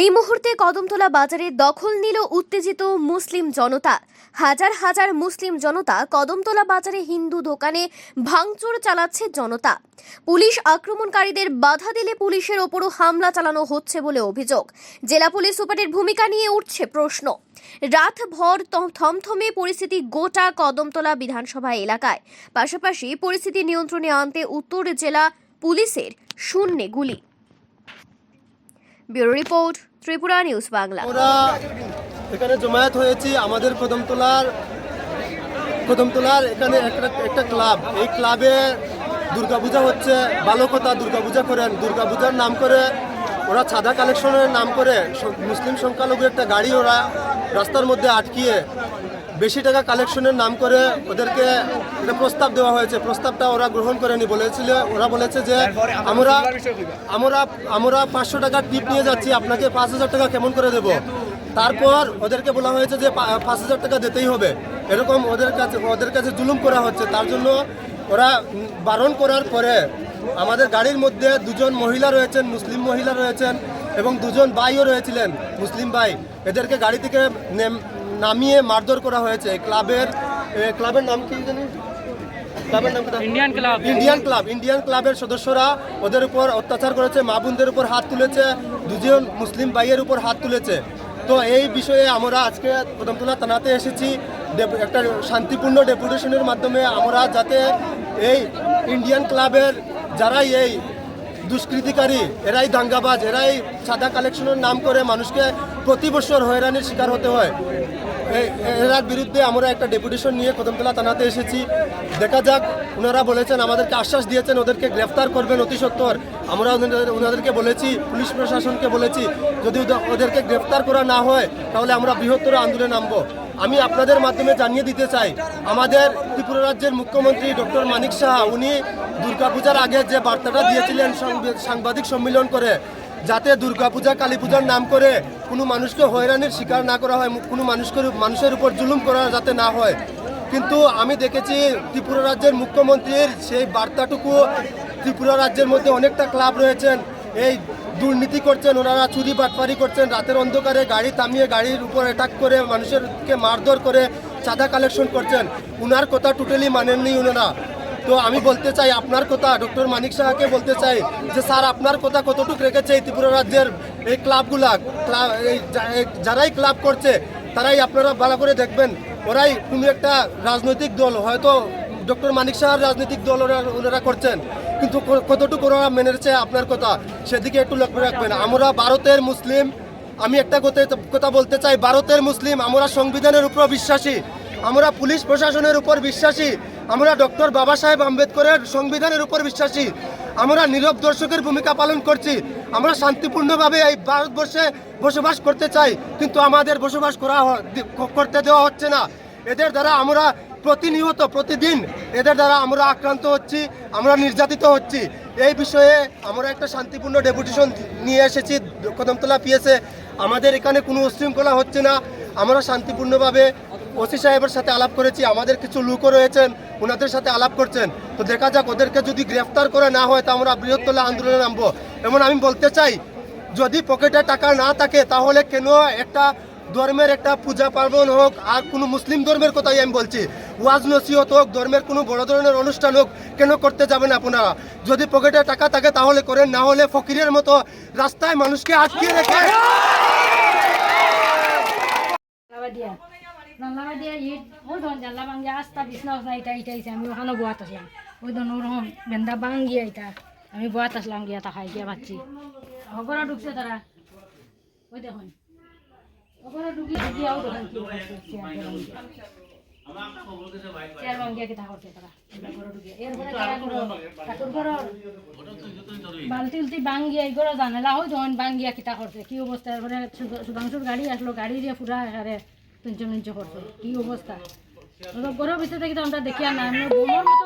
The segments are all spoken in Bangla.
এই মুহূর্তে কদমতলা বাজারে দখল নিল উত্তেজিত মুসলিম জনতা। হাজার হাজার মুসলিম জনতা কদমতলা বাজারে হিন্দু দোকানে ভাঙচুর চালাচ্ছে জনতা। পুলিশ আক্রমণকারীদের বাধা দিলে পুলিশের ওপরও হামলা চালানো হচ্ছে বলে অভিযোগ। জেলা পুলিশ সুপারের ভূমিকা নিয়ে উঠছে প্রশ্ন। রাতভর থমথমে পরিস্থিতি গোটা কদমতলা বিধানসভা এলাকায়। পাশাপাশি পরিস্থিতি নিয়ন্ত্রণে আনতে উত্তর জেলা পুলিশের শূন্যে গুলি। Bureau report, Tripura news Bangla. এখানে জমায়েত হয়েছি আমাদের কদমতলার কদমতলার এখানে একটা একটা ক্লাব। এই ক্লাবে দুর্গাপূজা হচ্ছে ভালো কথা দুর্গাপূজা করেন। দুর্গাপূজার নাম করে ওরা ছাদা কালেকশনের নাম করে। মুসলিম সংখ্যালঘু একটা গাড়ি ওরা রাস্তার মধ্যে আটকিয়ে বেশি টাকা কালেকশনের নাম করে ওদেরকে একটা প্রস্তাব দেওয়া হয়েছে। প্রস্তাবটা ওরা গ্রহণ করেনি বলেছিল। ওরা বলেছে যে আমরা আমরা আমরা পাঁচশো টাকা টিপ নিয়ে যাচ্ছি, আপনাকে পাঁচ হাজার টাকা কেমন করে দেব? তারপর ওদেরকে বলা হয়েছে যে পাঁচ হাজার টাকা দিতেই হবে। এরকম ওদের কাছে ওদের কাছে জুলুম করা হচ্ছে। তার জন্য ওরা বারণ করার পরে আমাদের গাড়ির মধ্যে দুজন মহিলা রয়েছেন, মুসলিম মহিলা রয়েছেন এবং দুজন ভাইও রয়েছিলেন, মুসলিম ভাই। এদেরকে গাড়ি থেকে নেম- নামিয়ে মারধর করা হয়েছে। ক্লাবের ক্লাবের নাম কি জানি? ক্লাবের নাম Indian club Indian club Indian ক্লাবের সদস্যরা ওদের উপর অত্যাচার করেছে মা বোনদের উপর হাত তুলেছে দুজন মুসলিম ভাইয়ের উপর হাত তুলেছে। তো এই বিষয়ে আমরা আজকে কদমতলা থানাতে এসেছি। একটা শান্তিপূর্ণ ডেপুটেশনের মাধ্যমে আমরা যাতে এই ইন্ডিয়ান ক্লাবের যারাই এই দুষ্কৃতিকারী এরাই দাঙ্গাবাজ এরাই সাদা কালেকশনের নাম করে মানুষকে প্রতি বছর হয়রানির শিকার হতে হয়। এরার বিরুদ্ধে আমরা একটা ডেপুটেশন নিয়ে কদমতলা থানাতে এসেছি। দেখা যাক ওনারা বলেছেন, আমাদেরকে আশ্বাস দিয়েছেন, ওদেরকে গ্রেফতার করবেন অতি সত্তর আমরা ওনাদেরকে বলেছি, পুলিশ প্রশাসনকে বলেছি, যদি ওদেরকে গ্রেফতার করা না হয়, তাহলে আমরা বৃহত্তর আন্দোলনে নামবো। আমি আপনাদের মাধ্যমে জানিয়ে দিতে চাই, আমাদের ত্রিপুরা রাজ্যের মুখ্যমন্ত্রী ডক্টর মানিক সাহা, উনি দুর্গাপূজার আগে যে বার্তাটা দিয়েছিলেন সংবি- সাংবাদিক সম্মেলন করে যাতে দুর্গাপূজা কালী পূজার নাম করে কোনো মানুষকে হয়রানির শিকার না করা হয়, কোনো মানুষকে মানুষের উপর জুলুম করা যাতে না হয়। কিন্তু আমি দেখেছি ত্রিপুরা রাজ্যের মুখ্যমন্ত্রীর সেই বার্তাটুকু, ত্রিপুরা রাজ্যের মধ্যে অনেকটা ক্লাব রয়েছেন। এই দুর্নীতি করছেন, ওনারা চুরি বাটপারি করছেন, রাতের অন্ধকারে গাড়ি থামিয়ে গাড়ির উপর অ্যাটাক করে মানুষেরকে মারধর করে চাঁদা কালেকশন করছেন। উনার কথা টোটালি মানেননি ওনারা তো আমি বলতে চাই আপনার কথা, ডক্টর মানিক সাহাকে বলতে চাই যে স্যার, আপনার কথা কতটুকু রেখেছে এই ত্রিপুরা রাজ্যের এই ক্লাবগুলা? যারাই ক্লাব করছে, তারাই আপনারা ভালো করে দেখবেন। ওরাই কোনো একটা রাজনৈতিক দল, হয়তো ডক্টর মানিক সাহার রাজনৈতিক দল ওরা, ওনারা করছেন। কিন্তু কতটুকু ওরা মেনেছে আপনার কথা, সেদিকে একটু লক্ষ্য রাখবেন। আমরা ভারতের মুসলিম, আমি একটা কথা বলতে চাই, ভারতের মুসলিম, আমরা সংবিধানের উপর বিশ্বাসী, আমরা পুলিশ প্রশাসনের উপর বিশ্বাসী আমরা ডক্টর বাবা সাহেব আম্বেদকরের সংবিধানের উপর বিশ্বাসী। আমরা নীরব দর্শকের ভূমিকা পালন করছি। আমরা শান্তিপূর্ণভাবে এই ভারতবর্ষে বসবাস করতে চাই, কিন্তু আমাদের বসবাস করা করতে দেওয়া হচ্ছে না। এদের দ্বারা আমরা প্রতিনিয়ত, প্রতিদিন এদের দ্বারা আমরা আক্রান্ত হচ্ছি, আমরা নির্যাতিত হচ্ছি। এই বিষয়ে আমরা একটা শান্তিপূর্ণ ডেপুটেশন নিয়ে এসেছি কদমতলা পিএসে আমাদের এখানে কোনো উশৃঙ্খলা হচ্ছে না। আমরা শান্তিপূর্ণভাবে ওসি সাহেবের সাথে আলাপ করেছি। আমাদের কিছু লোকও রয়েছেন। ওনাদের সাথে আলাপ করছেন। তো দেখা যাক, ওদেরকে যদি গ্রেফতার করে না হয়, তা আমরা বৃহত্তলা আন্দোলনে নামবো। এমন আমি বলতে চাই, যদি পকেটে টাকা না থাকে, তাহলে কেন একটা ধর্মের একটা পূজা পার্বণ হোক, আর কোনো মুসলিম ধর্মের কথাই আমি বলছি। ওয়াজ নসিহত হোক, ধর্মের কোনো বড় ধরনের অনুষ্ঠান হোক, কেন করতে যাবেন আপনারা? যদি পকেটে টাকা থাকে, তাহলে করেন, না হলে ফকিরের মতো রাস্তায় মানুষকে আটকে রেখে জানলা দিয়া ইট, ওই ধরুন জানলা ভাঙ্গি আস্তা বিছনা উসনা ইটা আমি ওখানে বোয়াত আসলাম ওই ধরুন ওরকম বেন্দা ভাঙ্গিয়া ইটা, আমি বোয়াত আসলাম গিয়া তাকাই গিয়া পাচ্ছি হগরা ঢুকছে তারা। ওই দেখুন। হগরা ঢুকি ঢুকিয়াও দেখুন কি কিতা করছে কি অবস্থা? সুধাংশুর গাড়ি আসলো, গাড়ি দিয়ে পুরা এখানে। তিনজন নিচ্ছে করছে? কি অবস্থা? গরম ভিতরে থেকে তো আমরা দেখি আর না আমরা বোমার মতো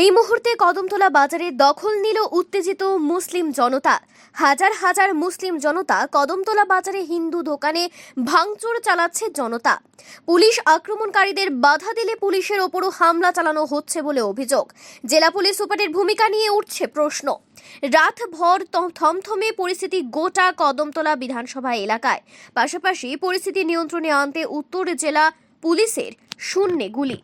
এই মুহূর্তে কদমতলা বাজারে দখল নিল উত্তেজিত মুসলিম জনতা। হাজার হাজার মুসলিম জনতা কদমতলা বাজারে হিন্দু দোকানে ভাঙচুর চালাচ্ছে জনতা। পুলিশ আক্রমণকারীদের বাধা দিলে পুলিশের ওপরও হামলা চালানো হচ্ছে বলে অভিযোগ। জেলা পুলিশ সুপারের ভূমিকা নিয়ে উঠছে প্রশ্ন। রাতভর থমথমে পরিস্থিতি গোটা কদমতলা বিধানসভা এলাকায়। পাশাপাশি পরিস্থিতি নিয়ন্ত্রণে আনতে উত্তর জেলা পুলিশের শূন্যে গুলি।